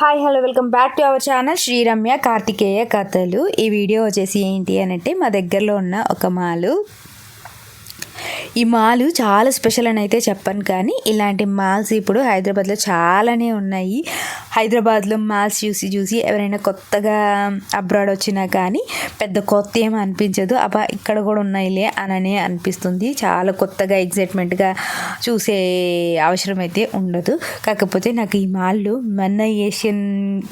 Hi hello welcome back to our channel Sriramya Karthikeya కథలు ఈ video వచ్చేసి ఏంటి అని అంటే మా దగ్గరలో ఉన్న ఒక మాలు. ఈ మాల్ చాలా స్పెషల్ అని అయితే చెప్పను కానీ ఇలాంటి మాల్స్ ఇప్పుడు హైదరాబాద్లో చాలానే ఉన్నాయి. హైదరాబాద్లో మాల్స్ చూసి చూసి ఎవరైనా కొత్తగా అబ్రాడ్ వచ్చినా కానీ పెద్ద కొత్త ఏం అనిపించదు. అబ్బా ఇక్కడ కూడా ఉన్నాయిలే అననే అనిపిస్తుంది. చాలా కొత్తగా ఎగ్జైట్మెంట్గా చూసే అవసరం అయితే ఉండదు. కాకపోతే నాకు ఈ మాల్లో మన Asian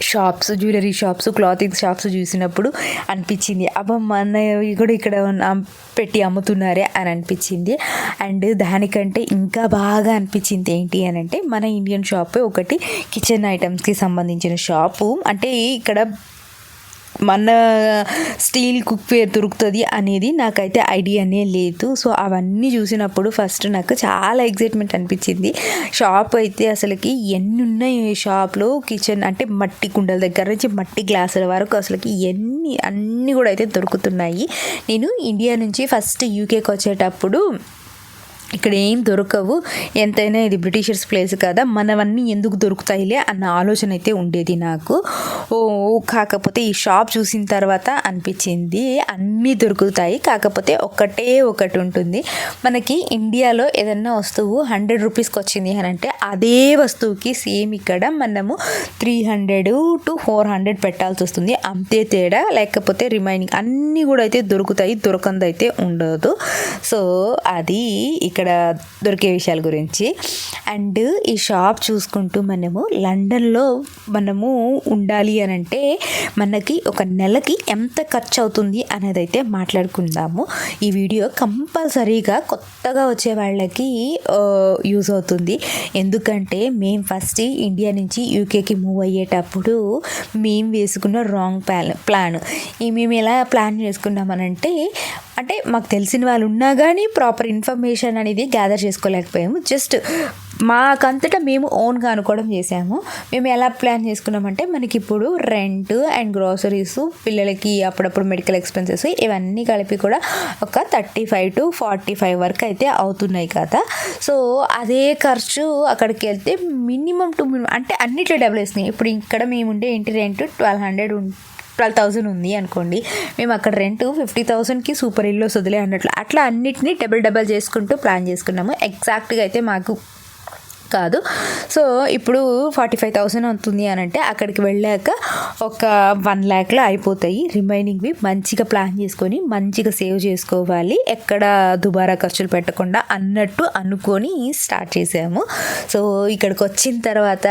shops jewellery shops clothing shops చూసినప్పుడు అనిపించింది. అబ్బా మన కూడా ఇక్కడ పెట్టి అమ్ముతున్నారే అని అనిపించింది. అండ్ దానికంటే ఇంకా బాగా అనిపించింది ఏంటి అని అంటే మన ఇండియన్ షాప్ ఒకటి కిచెన్ ఐటమ్స్కి సంబంధించిన షాపు. అంటే ఇక్కడ మన స్టీల్ కుక్వేర్ దొరుకుతుంది అనేది నాకైతే ఐడియానే లేదు. సో అవన్నీ చూసినప్పుడు ఫస్ట్ నాకు చాలా ఎగ్జైట్మెంట్ అనిపించింది. షాప్ అయితే అసలుకి ఎన్ని ఉన్నాయి షాప్లో? కిచెన్ అంటే మట్టి కుండల దగ్గర నుంచి మట్టి గ్లాసుల వరకు అసలుకి ఎన్ని అన్నీ కూడా అయితే దొరుకుతున్నాయి. నేను ఇండియా నుంచి ఫస్ట్ యూకేకి వచ్చేటప్పుడు ఇక్కడ ఏం దొరకవు. ఎంతైనా ఇది బ్రిటిషర్స్ ప్లేస్ కదా మనవన్నీ ఎందుకు దొరుకుతాయిలే అన్న ఆలోచన అయితే ఉండేది నాకు. ఓ కాకపోతే ఈ షాప్ చూసిన తర్వాత అనిపించింది అన్నీ దొరుకుతాయి. కాకపోతే ఒక్కటే ఒకటి ఉంటుంది. మనకి ఇండియాలో ఏదన్నా వస్తువు హండ్రెడ్ రూపీస్కి వచ్చింది అని అంటే అదే వస్తువుకి సేమ్ ఇక్కడ మనము three hundred to four hundred పెట్టాల్సి వస్తుంది. అంతే తేడా. లేకపోతే రిమైనింగ్ అన్నీ కూడా అయితే దొరుకుతాయి దొరకంది అయితే ఉండదు. సో అది ఇక్కడ దొరికే విషయాల గురించి. అండ్ ఈ షాప్ చూసుకుంటూ మనము లండన్లో మనము ఉండాలి అని అంటే మనకి ఒక నెలకి ఎంత ఖర్చు అవుతుంది అనేది అయితే మాట్లాడుకుందాము. ఈ వీడియో కంపల్సరీగా కొత్తగా వచ్చే వాళ్ళకి యూజ్ అవుతుంది. ఎందుకంటే మేము ఫస్ట్ ఇండియా నుంచి యూకేకి మూవ్ అయ్యేటప్పుడు మేము వేసుకున్న రాంగ్ ప్లాన్ ప్లాన్. ఈ మేము ఎలా ప్లాన్ చేసుకున్నామనంటే అంటే మాకు తెలిసిన వాళ్ళు ఉన్నా కానీ ప్రాపర్ ఇన్ఫర్మేషన్ అనేది గ్యాదర్ చేసుకోలేకపోయాము. జస్ట్ మాకంతటా మేము ఓన్గా అనుకోవడం చేసాము మేము ఎలా ప్లాన్ చేసుకున్నామంటే మనకి ఇప్పుడు రెంట్ అండ్ గ్రోసరీస్ పిల్లలకి అప్పుడప్పుడు మెడికల్ ఎక్స్పెన్సెస్ ఇవన్నీ కలిపి కూడా ఒక thirty five to forty five వరకు అయితే అవుతున్నాయి కదా. సో అదే ఖర్చు అక్కడికి వెళ్తే మినిమం టు మినిమం అంటే అన్నిట్లో డబుల్ వేస్తున్నాయి. ఇప్పుడు ఇక్కడ మేము ఉండే ఇంటి rent twelve hundred twelve thousand ఉంది అనుకోండి మేము అక్కడ రెంట్ ఫిఫ్టీ థౌసండ్కి సూపర్ ఇల్లు వదిలే అన్నట్లు అట్లా అన్నిటినీ డబల్ డబల్ చేసుకుంటూ ప్లాన్ చేసుకున్నాము. ఎగ్జాక్ట్గా అయితే మాకు కాదు. సో ఇప్పుడు ఫార్టీ ఫైవ్ థౌసండ్ అవుతుంది అని అంటే అక్కడికి వెళ్ళాక ఒక వన్ ల్యాక్లో అయిపోతాయి. రిమైనింగ్వి మంచిగా ప్లాన్ చేసుకొని మంచిగా సేవ్ చేసుకోవాలి. ఎక్కడ దుబారా ఖర్చులు పెట్టకుండా అన్నట్టు అనుకొని స్టార్ట్ చేసాము. సో ఇక్కడికి వచ్చిన తర్వాత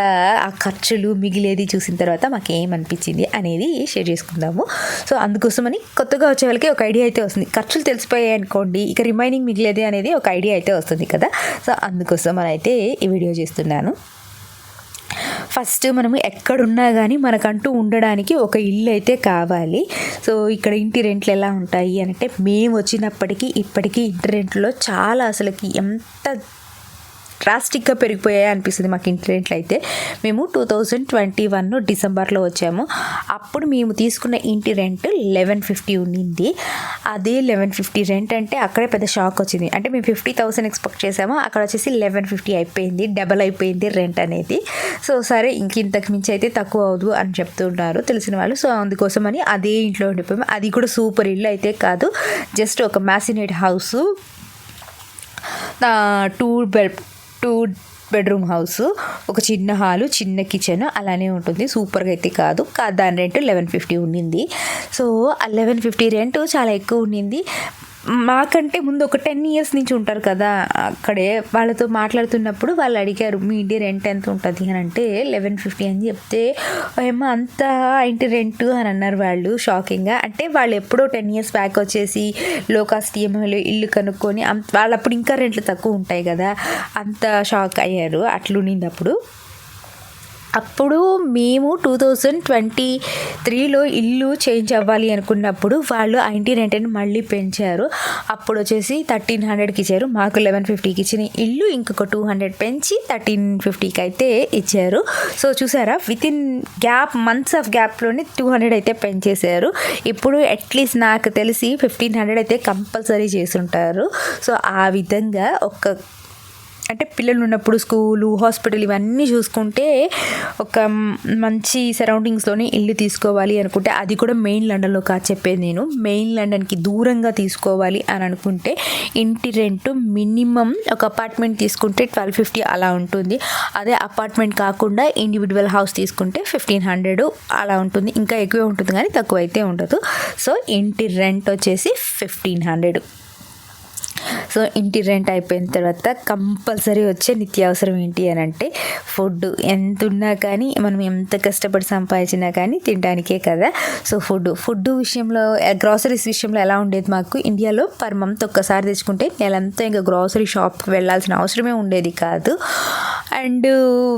ఆ ఖర్చులు మిగిలేది చూసిన తర్వాత మాకు ఏమనిపించింది అనేది షేర్ చేసుకుందాము. సో అందుకోసమని కొత్తగా వచ్చే వాళ్ళకి ఒక ఐడియా అయితే వస్తుంది. ఖర్చులు తెలిసిపోయాయి అనుకోండి ఇక రిమైనింగ్ మిగిలేది అనేది ఒక ఐడియా అయితే వస్తుంది కదా. సో అందుకోసం అయితే ఈ వీడియో చేస్తున్నాను. ఫస్ట్ మనము ఎక్కడున్నా కానీ మనకంటూ ఉండడానికి ఒక ఇల్లు అయితే కావాలి. సో ఇక్కడ ఇంటి రెంట్లు ఎలా ఉంటాయి అంటే మేము వచ్చినప్పటికీ ఇప్పటికీ ఇంటి రెంట్లో చాలా అసలుకి ఎంత డ్రాస్టిక్గా పెరిగిపోయాయి అనిపిస్తుంది మాకు ఇంటి అయితే మేము టూ థౌజండ్ ట్వంటీ వన్ డిసెంబర్లో వచ్చాము. అప్పుడు మేము తీసుకున్న ఇంటి రెంట్ లెవెన్ ఫిఫ్టీ ఉండింది. అదే లెవెన్ ఫిఫ్టీ రెంట్ అంటే అక్కడే పెద్ద షాక్ వచ్చింది. అంటే మేము ఫిఫ్టీ థౌసండ్ ఎక్స్పెక్ట్ చేసాము అక్కడ వచ్చేసి లెవెన్ ఫిఫ్టీ అయిపోయింది. డబల్ అయిపోయింది రెంట్ అనేది. సో సరే ఇంక ఇంతకు మించి అయితే తక్కువ అవదు అని చెప్తున్నారు తెలిసిన వాళ్ళు. సో అందుకోసమని అదే ఇంట్లో ఉండిపోయాము. అది కూడా సూపర్ ఇల్లు అయితే కాదు. జస్ట్ ఒక maisonette house. Two bed two bedroom house ఒక చిన్న హాలు చిన్న కిచెన్ అలానే ఉంటుంది. సూపర్గా అయితే కాదు. దాని రెంట్ లెవెన్ ఫిఫ్టీ ఉండింది. సో ఆ లెవెన్ ఫిఫ్టీ రెంట్ చాలా ఎక్కువ ఉండింది. మాకంటే ముందు ఒక టెన్ ఇయర్స్ నుంచి ఉంటారు కదా అక్కడే వాళ్ళతో మాట్లాడుతున్నప్పుడు వాళ్ళు అడిగారు మీ ఇంటి రెంట్ ఎంత ఉంటుంది? అని అంటే లెవెన్ ఫిఫ్టీ అని చెప్తే ఏమో అంత ఇంటి రెంట్? అని అన్నారు వాళ్ళు షాకింగ్గా అంటే వాళ్ళు ఎప్పుడో టెన్ ఇయర్స్ బ్యాక్ వచ్చేసి లో కాస్ట్ ఈఎంఐలో ఇల్లు కనుక్కొని అంత వాళ్ళు అప్పుడు ఇంకా రెంట్లు తక్కువ ఉంటాయి కదా అంత షాక్ అయ్యారు. అట్లుండింది అప్పుడు మేము టూ థౌజండ్ ట్వంటీ త్రీలో ఇల్లు చేంజ్ అవ్వాలి అనుకున్నప్పుడు వాళ్ళు ఆ ఇంటి రెంట్ని మళ్ళీ పెంచారు. అప్పుడు వచ్చేసి థర్టీన్ హండ్రెడ్కి ఇచ్చారు. మాకు లెవెన్ ఫిఫ్టీకి ఇచ్చిన ఇల్లు ఇంకొక టూ హండ్రెడ్ పెంచి థర్టీన్ ఫిఫ్టీకి అయితే ఇచ్చారు. సో చూసారా with in gap months of గ్యాప్లోనే two hundred అయితే పెంచేశారు. ఇప్పుడు అట్లీస్ట్ నాకు తెలిసి ఫిఫ్టీన్ హండ్రెడ్ అయితే కంపల్సరీ చేసుంటారు సో ఆ విధంగా ఒక అంటే పిల్లలు ఉన్నప్పుడు స్కూలు హాస్పిటల్ ఇవన్నీ చూసుకుంటే ఒక మంచి సరౌండింగ్స్లోనే ఇల్లు తీసుకోవాలి అనుకుంటే అది కూడా మెయిన్ లండన్లో కాదు చెప్పేది నేను. మెయిన్ లండన్కి దూరంగా తీసుకోవాలి అని అనుకుంటే ఇంటి రెంట్ మినిమం ఒక అపార్ట్మెంట్ తీసుకుంటే ట్వెల్వ్ ఫిఫ్టీ అలా ఉంటుంది. అదే అపార్ట్మెంట్ కాకుండా ఇండివిజువల్ హౌస్ తీసుకుంటే ఫిఫ్టీన్ హండ్రెడ్ అలా ఉంటుంది. ఇంకా ఎక్కువే ఉంటుంది కానీ తక్కువ అయితే ఉండదు. సో ఇంటి రెంట్ వచ్చేసి ఫిఫ్టీన్ హండ్రెడ్. సో ఇంటి రెంట్ అయిపోయిన తర్వాత కంపల్సరీ వచ్చే నిత్యావసరం ఏంటి అని అంటే ఫుడ్. ఎంత ఉన్నా కానీ మనం ఎంత కష్టపడి సంపాదించినా కానీ తినడానికే కదా. So food. ఫుడ్ విషయంలో గ్రాసరీస్ విషయంలో ఎలా ఉండేది మాకు? ఇండియాలో పర్ మంత్ ఒక్కసారి తెచ్చుకుంటే నెలంతా ఇంకా గ్రాసరీ షాప్కి వెళ్ళాల్సిన అవసరమే ఉండేది కాదు. అండ్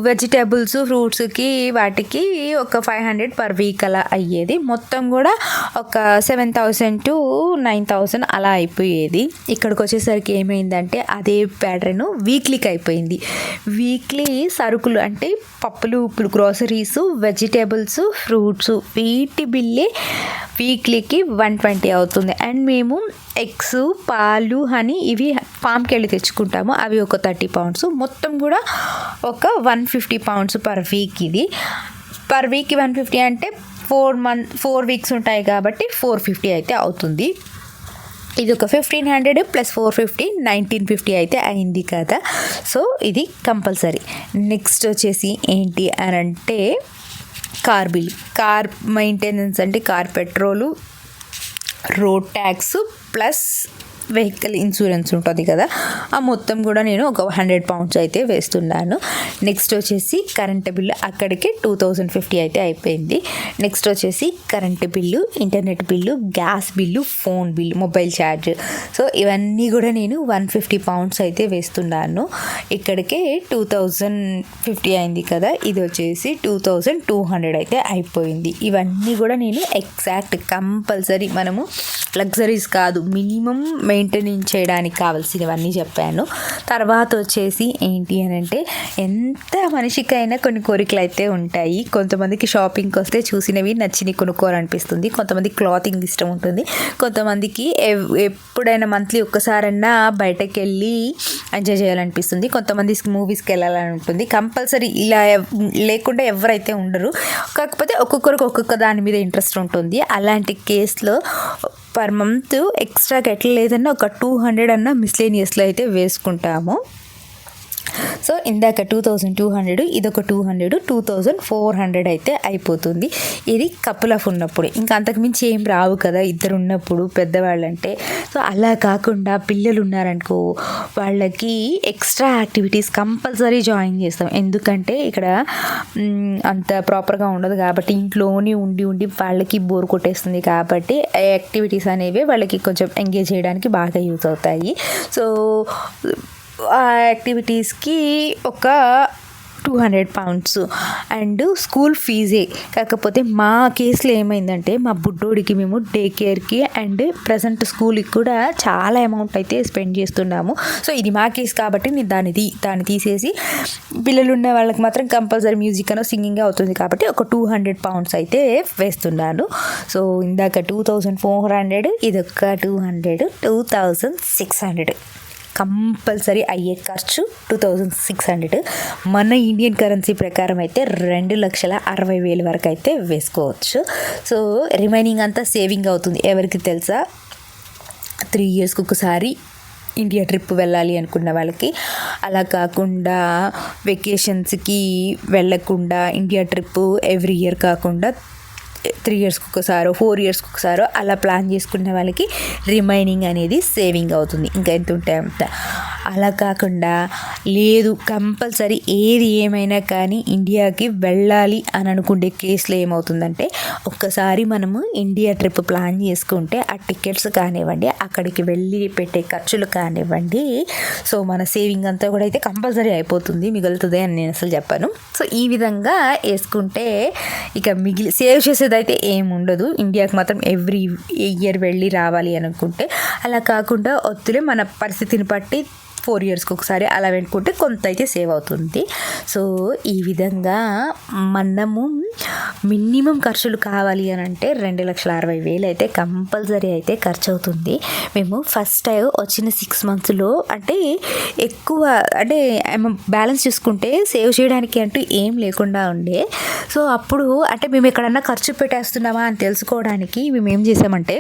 వెజిటేబుల్స్ ఫ్రూట్స్కి వాటికి ఒక ఫైవ్ హండ్రెడ్ పర్ వీక్ అలా అయ్యేది. మొత్తం కూడా ఒక seven thousand to nine thousand అలా అయిపోయేది. ఇక్కడికి వచ్చేసరికి ఏమైందంటే అదే ప్యాటర్న్ వీక్లీకి అయిపోయింది. వీక్లీ సరుకులు అంటే పప్పులు ఇప్పుడు గ్రోసరీస్ వెజిటేబుల్స్ ఫ్రూట్స్ వీటి బిల్లే వీక్లీకి వన్ ట్వంటీ అవుతుంది. అండ్ మేము ఎగ్స్ పాలు హనీ ఇవి ఫామ్కి వెళ్ళి తెచ్చుకుంటాము. అవి ఒక థర్టీ పౌండ్స్ మొత్తం కూడా ఒక one fifty pounds per week ఇది. పర్ వీక్ వన్ ఫిఫ్టీ అంటే ఫోర్ మంత్ ఫోర్ వీక్స్ ఉంటాయి కాబట్టి ఫోర్ ఫిఫ్టీ అయితే అవుతుంది. ఇది ఒక fifteen hundred plus four fifty nineteen fifty అయితే అయింది కదా. సో ఇది కంపల్సరీ నెక్స్ట్ వచ్చేసి ఏంటి అని అంటే కార్ బిల్ కార్ మెయింటెనెన్స్ అంటే car petrol road tax plus vehicle insurance ఉంటుంది కదా ఆ మొత్తం కూడా నేను ఒక హండ్రెడ్ పౌండ్స్ అయితే వేస్తున్నాను. నెక్స్ట్ వచ్చేసి కరెంట్ బిల్లు అక్కడికి టూ థౌజండ్ ఫిఫ్టీ అయితే అయిపోయింది. నెక్స్ట్ వచ్చేసి current bill internet bill gas bill phone bill mobile charge so ఇవన్నీ కూడా నేను వన్ ఫిఫ్టీ పౌండ్స్ అయితే వేస్తున్నాను. ఇక్కడికే టూ థౌజండ్ ఫిఫ్టీ అయింది కదా ఇది వచ్చేసి టూ థౌజండ్ టూ హండ్రెడ్ అయితే అయిపోయింది. ఇవన్నీ కూడా నేను ఎగ్జాక్ట్ కంపల్సరీ మనము లగ్జరీస్ కాదు మినిమం మెయింటెనెన్స్ చేయడానికి కావాల్సినవన్నీ చెప్పాను. తర్వాత వచ్చేసి ఏంటి అని అంటే ఎంత మనిషికైనా కొన్ని కోరికలు అయితే ఉంటాయి. కొంతమందికి షాపింగ్కి వస్తే చూసినవి నచ్చినవి కొనుక్కోవాలనిపిస్తుంది. కొంతమంది క్లాతింగ్ ఇష్టం ఉంటుంది. కొంతమందికి ఎప్పుడైనా మంత్లీ ఒక్కసారన్నా బయటకు వెళ్ళి ఎంజాయ్ చేయాలనిపిస్తుంది. కొంతమంది మూవీస్కి వెళ్ళాలని ఉంటుంది కంపల్సరీ ఇలా లేకుండా ఎవరైతే ఉండరు. కాకపోతే ఒక్కొక్కరికి ఒక్కొక్క దాని మీద ఇంట్రెస్ట్ ఉంటుంది. అలాంటి కేసులో పర్ మంత్ ఎక్స్ట్రాకి ఎట్లా లేదన్నా ఒక టూ హండ్రెడ్ అన్న మిస్లేనియస్లో అయితే వేసుకుంటాము. సో ఇందాక టూ థౌజండ్ టూ హండ్రెడ్ ఇదొక two hundred two thousand four hundred అయితే అయిపోతుంది. ఇది కపుల్ ఆఫ్ ఉన్నప్పుడు. ఇంకా అంతకుమించి ఏం రావు కదా ఇద్దరు ఉన్నప్పుడు పెద్దవాళ్ళంటే. సో అలా కాకుండా పిల్లలు ఉన్నారనుకో వాళ్ళకి ఎక్స్ట్రా యాక్టివిటీస్ కంపల్సరీ జాయిన్ చేస్తాం. ఎందుకంటే ఇక్కడ అంత ప్రాపర్గా ఉండదు కాబట్టి ఇంట్లోనే ఉండి ఉండి వాళ్ళకి బోర్ కొట్టేస్తుంది కాబట్టి యాక్టివిటీస్ అనేవి వాళ్ళకి కొంచెం ఎంగేజ్ చేయడానికి బాగా యూజ్ అవుతాయి. సో ఆ యాక్టివిటీస్కి ఒక two hundred pounds. And school ఫీజే. కాకపోతే మా కేసులో ఏమైందంటే మా బుడ్డోడికి మేము డే కేర్కి అండ్ ప్రజెంట్ స్కూల్కి కూడా చాలా అమౌంట్ అయితే స్పెండ్ చేస్తున్నాము. సో ఇది మా కేసు కాబట్టి నేను దాన్ని తీ దాన్ని తీసేసి పిల్లలు ఉన్న వాళ్ళకి మాత్రం కంపల్సరీ మ్యూజిక్ అనో సింగింగ్ అవుతుంది కాబట్టి ఒక టూ హండ్రెడ్ పౌండ్స్ అయితే వేస్తున్నాను. సో ఇందాక టూ థౌజండ్ ఫోర్ హండ్రెడ్ ఇది ఒక two hundred two thousand six hundred. Compulsory అయ్యే ఖర్చు టూ థౌజండ్ సిక్స్ హండ్రెడ్. మన ఇండియన్ కరెన్సీ ప్రకారం అయితే రెండు లక్షల అరవై వేల వరకు అయితే వేసుకోవచ్చు. సో రిమైనింగ్ అంతా సేవింగ్ అవుతుంది. ఎవరికి తెలుసా? త్రీ ఇయర్స్కి ఒకసారి ఇండియా ట్రిప్ వెళ్ళాలి అనుకున్న వాళ్ళకి. అలా కాకుండా వెకేషన్స్కి వెళ్ళకుండా ఇండియా ట్రిప్ ఎవ్రీ ఇయర్ కాకుండా త్రీ ఇయర్స్కి ఒకసారో ఫోర్ ఇయర్స్కి ఒకసారో అలా ప్లాన్ చేసుకునే వాళ్ళకి రిమైనింగ్ అనేది సేవింగ్ అవుతుంది. ఇంకా ఎంత ఉంటే అంత అలా కాకుండా లేదు కంపల్సరీ ఏది ఏమైనా కానీ ఇండియాకి వెళ్ళాలి అని అనుకుంటే కేసులో ఏమవుతుందంటే ఒక్కసారి మనము ఇండియా ట్రిప్ ప్లాన్ చేసుకుంటే ఆ టికెట్స్ కానివ్వండి అక్కడికి వెళ్ళి పెట్టే ఖర్చులు కానివ్వండి సో మన సేవింగ్ అంతా కూడా అయితే కంపల్సరీ అయిపోతుంది మిగులుతుంది అని నేను అసలు చెప్పాను. సో ఈ విధంగా వేసుకుంటే ఇక మిగిలి సేవ్ చేసేది అయితే ఏముండదు ఇండియాకి మాత్రం ఎవ్రీ ఇయర్ వెళ్ళి రావాలి అనుకుంటే అలా కాకుండా ఒత్తులే మన పరిస్థితిని బట్టి ఫోర్ ఇయర్స్కి ఒకసారి అలా పెట్టుకుంటే కొంత అయితే సేవ్ అవుతుంది. సో ఈ విధంగా మనము మినిమం ఖర్చులు కావాలి అని అంటే రెండు లక్షల అరవై వేలు అయితే కంపల్సరీ అయితే ఖర్చు అవుతుంది మేము ఫస్ట్ టైం వచ్చిన సిక్స్ మంత్స్లో అంటే ఎక్కువ అంటే బ్యాలెన్స్ చూసుకుంటే సేవ్ చేయడానికి అంటూ ఏం లేకుండా ఉండే. సో అప్పుడు అంటే మేము ఎక్కడన్నా ఖర్చు పెట్టేస్తున్నామా అని తెలుసుకోవడానికి మేము ఏం చేసామంటే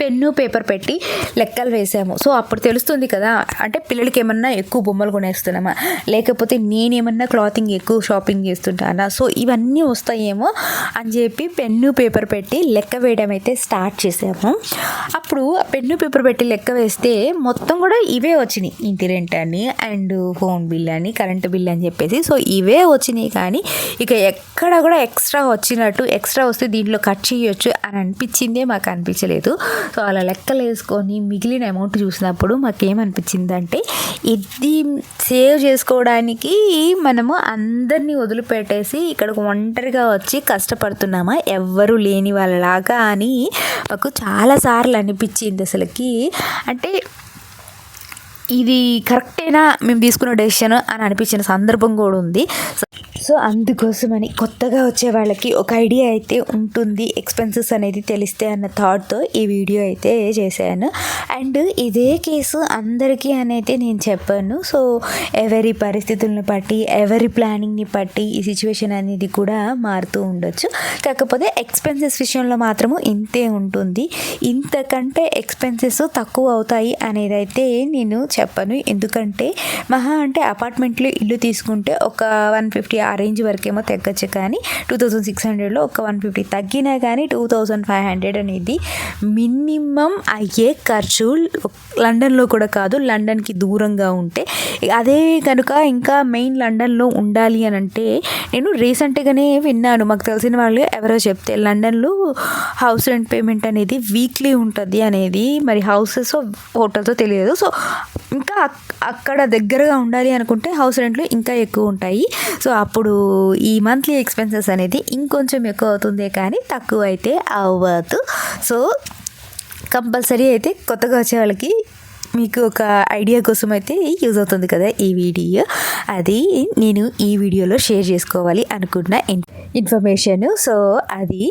పెన్ను పేపర్ పెట్టి లెక్కలు వేసాము. సో అప్పుడు తెలుస్తుంది కదా అంటే పిల్లలకి ఏమన్నా ఎక్కువ బొమ్మలు కొనేస్తున్నామా? లేకపోతే నేనేమన్నా క్లాతింగ్ ఎక్కువ షాపింగ్ చేస్తుంటానా? సో ఇవన్నీ వస్తాయేమో అని చెప్పి పెన్ను పేపర్ పెట్టి లెక్క వేయడం అయితే స్టార్ట్ చేసాము. అప్పుడు పెన్ను పేపర్ పెట్టి లెక్క వేస్తే మొత్తం కూడా ఇవే వచ్చినాయి. ఇంటి రెంట్ అని అండ్ ఫోన్ బిల్ అని కరెంటు బిల్ అని చెప్పేసి. సో ఇవే వచ్చినాయి కానీ ఇక ఎక్కడ కూడా ఎక్స్ట్రా వచ్చినట్టు ఎక్స్ట్రా వస్తే దీంట్లో కట్ చేయొచ్చు అని అనిపించిందే మాకు అనిపించలేదు. సో అలా లెక్కలు వేసుకొని మిగిలిన అమౌంట్ చూసినప్పుడు మాకేమనిపించిందంటే ఇది సేవ్ చేసుకోవడానికి మనము అందరినీ వదిలిపెట్టేసి ఇక్కడికి ఒంటరిగా వచ్చి కష్టపడుతున్నామా? ఎవ్వరూ లేని వాళ్ళలాగా అని మాకు చాలాసార్లు అనిపించింది అసలుకి. అంటే ఇది కరెక్టేనా? మేము తీసుకున్న డెసిషన్ అని అనిపించిన సందర్భం కూడా ఉంది. సో సో అందుకోసమని కొత్తగా వచ్చే వాళ్ళకి ఒక ఐడియా అయితే ఉంటుంది ఎక్స్పెన్సెస్ అనేది తెలిస్తే అన్న థాట్తో ఈ వీడియో అయితే చేశాను. అండ్ ఇదే కేసు అందరికీ అనేది నేను చెప్పాను. సో ఎవరి పరిస్థితులను బట్టి ఎవరి ప్లానింగ్ని బట్టి ఈ సిచ్యువేషన్ అనేది కూడా మారుతూ ఉండొచ్చు. కాకపోతే ఎక్స్పెన్సెస్ విషయంలో మాత్రము ఇంతే ఉంటుంది. ఇంతకంటే ఎక్స్పెన్సెస్ తక్కువ అవుతాయి అనేది అయితే నేను చెప్పను. ఎందుకంటే మహా అంటే అపార్ట్మెంట్లో ఇల్లు తీసుకుంటే ఒక వన్ ఫిఫ్టీ ఆ రేంజ్ వరకేమో తగ్గచ్చు. కానీ టూ థౌజండ్ సిక్స్ హండ్రెడ్లో ఒక వన్ ఫిఫ్టీ తగ్గినా కానీ టూ థౌజండ్ ఫైవ్ హండ్రెడ్ అనేది మినిమం అయ్యే ఖర్చు లండన్లో కూడా కాదు లండన్కి దూరంగా ఉంటే. అదే కనుక ఇంకా మెయిన్ లండన్లో ఉండాలి అని అంటే నేను రీసెంట్గానే విన్నాను. మాకు తెలిసిన వాళ్ళు ఎవరో చెప్తే లండన్లో హౌస్ రెంట్ పేమెంట్ అనేది వీక్లీ ఉంటుంది అనేది. మరి హౌసెస్ హోటల్స్ తెలియదు. సో ఇంకా అక్కడ దగ్గరగా ఉండాలి అనుకుంటే హౌస్ రెంట్లు ఇంకా ఎక్కువ ఉంటాయి. సో అప్పుడు ఈ మంత్లీ ఎక్స్పెన్సెస్ అనేది ఇంకొంచెం ఎక్కువ అవుతుంది కానీ తక్కువ అయితే అవ్వదు. సో కంపల్సరీ అయితే కొత్తగా వచ్చే వాళ్ళకి మీకు ఒక ఐడియా కోసం అయితే యూజ్ అవుతుంది కదా ఈ వీడియో. అది నేను ఈ వీడియోలో షేర్ చేసుకోవాలి అనుకున్న ఇన్ఫర్మేషన్. సో అది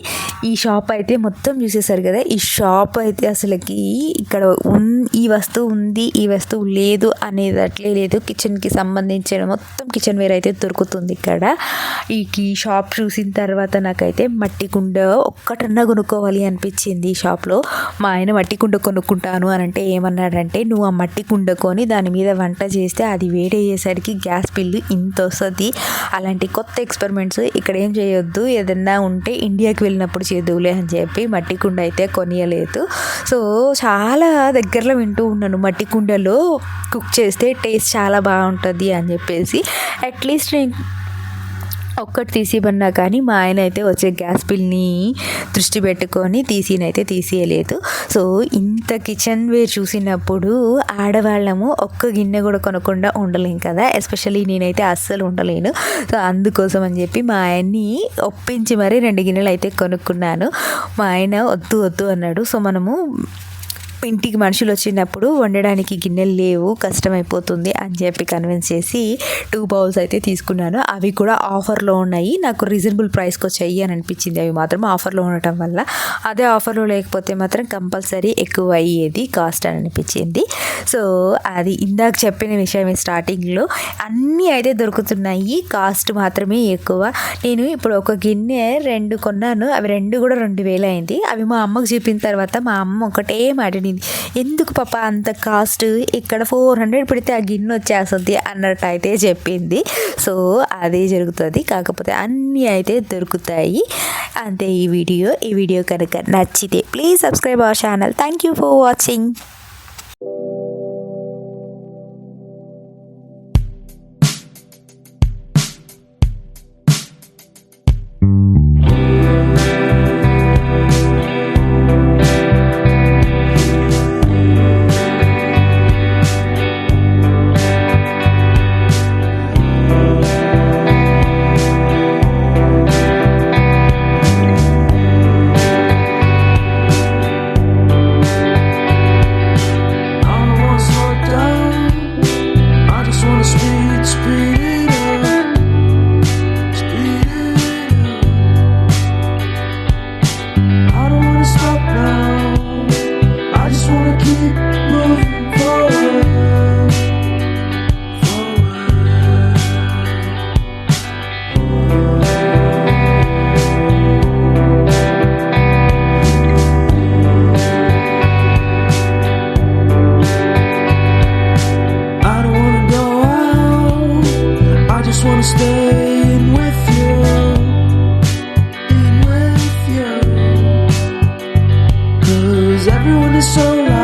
ఈ షాప్ అయితే మొత్తం చూసేసారు కదా. ఈ షాప్ అయితే అసలుకి ఇక్కడ ఉన్ ఈ వస్తువు ఉంది ఈ వస్తువు లేదు అనేది అట్లే లేదు. కిచెన్కి సంబంధించిన మొత్తం కిచెన్ వేర్ అయితే దొరుకుతుంది ఇక్కడ. ఈ షాప్ చూసిన తర్వాత నాకైతే మట్టి కుండ ఒక్కటన్నా కొనుక్కోవాలి అనిపించింది ఈ షాప్లో. మా ఆయన మట్టి కుండ కొనుక్కుంటాను అని అంటే ఏమన్నాడంటే నువ్వు ఆ మట్టి కుండ కొని దాని మీద వంట చేస్తే అది వేడయ్యేసరికి గ్యాస్ బిల్లు ఇంత వస్తుంది అలాంటి కొత్త ఎక్స్పెరిమెంట్స్ ఇక్కడ ఏం చేయొద్దు. ఏదన్నా ఉంటే ఇండియాకి వెళ్ళినప్పుడు చేదువులే అని చెప్పి మట్టి కుండ అయితే కొనియలేదు. సో చాలా దగ్గరలో వింటూ ఉన్నాను మట్టి కుండలో. కుక్ చేస్తే టేస్ట్ చాలా బాగుంటుంది అని చెప్పేసి. అట్లీస్ట్ నేను ఒక్కటి తీసిమన్నా కానీ మా ఆయన అయితే వచ్చే గ్యాస్ బిల్ని దృష్టి పెట్టుకొని తీసినైతే తీసేయలేదు సో ఇంత కిచెన్ వేర్ చూసినప్పుడు ఆడవాళ్ళము ఒక్క గిన్నె కూడా కొనకుండా ఉండలేం కదా. ఎస్పెషల్లీ నేనైతే అస్సలు ఉండలేను. సో అందుకోసం అని చెప్పి మా ఆయన్ని ఒప్పించి మరీ రెండు గిన్నెలు అయితే కొనుక్కున్నాను. మా ఆయన వద్దు వద్దు అన్నాడు. సో మనము ఇంటికి మనుషులు వచ్చినప్పుడు వండడానికి గిన్నెలు లేవు కష్టమైపోతుంది అని చెప్పి కన్విన్స్ చేసి టూ బౌల్స్ అయితే తీసుకున్నాను. అవి కూడా ఆఫర్లో ఉన్నాయి. నాకు రీజనబుల్ ప్రైస్కి వచ్చాయి అని అనిపించింది. అవి మాత్రం ఆఫర్లో ఉండటం వల్ల. అదే ఆఫర్లో లేకపోతే మాత్రం కంపల్సరీ ఎక్కువ అయ్యేది కాస్ట్ అని అనిపించింది. సో అది ఇందాక చెప్పిన విషయం స్టార్టింగ్లో. అన్నీ అయితే దొరుకుతున్నాయి. కాస్ట్ మాత్రమే ఎక్కువ. నేను ఇప్పుడు ఒక గిన్నె రెండు కొన్నాను. అవి రెండు కూడా రెండు వేలు అయింది అవి మా అమ్మకు చెప్పిన తర్వాత మా అమ్మ ఒకటే మాటని అనింది ఎందుకు పాప అంత కాస్ట్? ఇక్కడ ఫోర్ హండ్రెడ్ పెడితే ఆ గిన్నె వచ్చేస్తుంది అన్నట్టు అయితే చెప్పింది. సో అదే జరుగుతుంది. కాకపోతే అన్నీ అయితే దొరుకుతాయి. అంతే ఈ వీడియో. ఈ వీడియో కనుక నచ్చితే please subscribe our channel thank you for watching so.